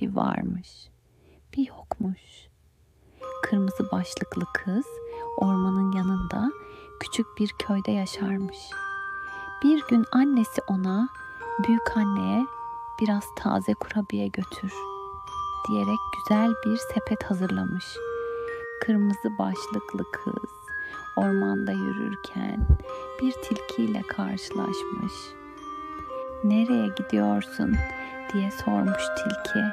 bir varmış, bir yokmuş. Kırmızı başlıklı kız ormanın yanında küçük bir köyde yaşarmış. Bir gün annesi ona büyük anneye biraz taze kurabiye götür diyerek güzel bir sepet hazırlamış. Kırmızı başlıklı kız ormanda yürürken bir tilkiyle karşılaşmış. Nereye gidiyorsun diye sormuş tilki.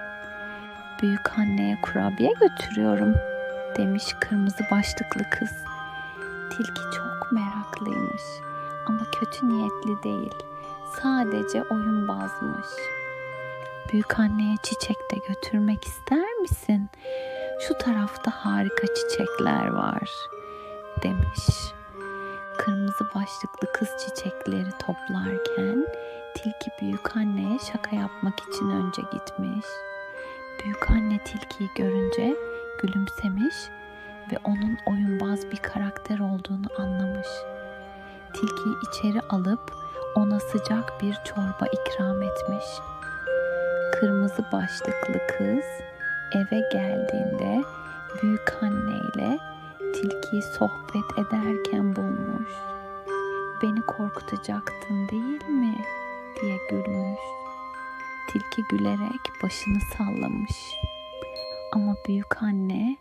Büyük anneye kurabiye götürüyorum demiş kırmızı başlıklı kız. Tilki çok meraklıymış ama kötü niyetli değil. Sadece oyun bazmış. Büyük anneye çiçek de götürmek ister misin? Şu tarafta harika çiçekler var demiş. Kırmızı başlıklı kız çiçekleri toplarken tilki büyük anneye şaka yapmak için önce gitmiş. Büyük anne tilkiyi görünce gülümsemiş ve onun oyunbaz bir karakter olduğunu anlamış. Tilkiyi içeri alıp ona sıcak bir çorba ikram etmiş. Kırmızı başlıklı kız eve geldiğinde büyük anneyle tilkiyi sohbet ederken bulmuş. Beni korkutacaktın değil mi? Diye gülmüş. Tilki gülerek başını sallamış. Ama büyük anne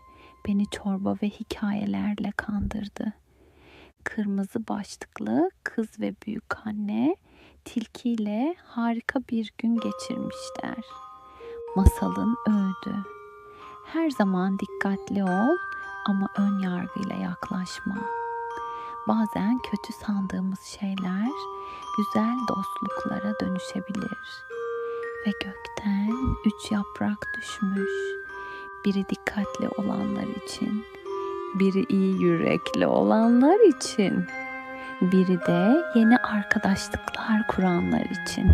beni çorba ve hikayelerle kandırdı. Kırmızı başlıklı kız ve büyük anne tilkiyle harika bir gün geçirmişler. Masalın öğüdü. Her zaman dikkatli ol ama ön yargıyla yaklaşma. Bazen kötü sandığımız şeyler güzel dostluklara dönüşebilir. Ve gökten üç yaprak düşmüş. Biri dikkatli olanlar için, biri iyi yürekli olanlar için, biri de yeni arkadaşlıklar kuranlar için.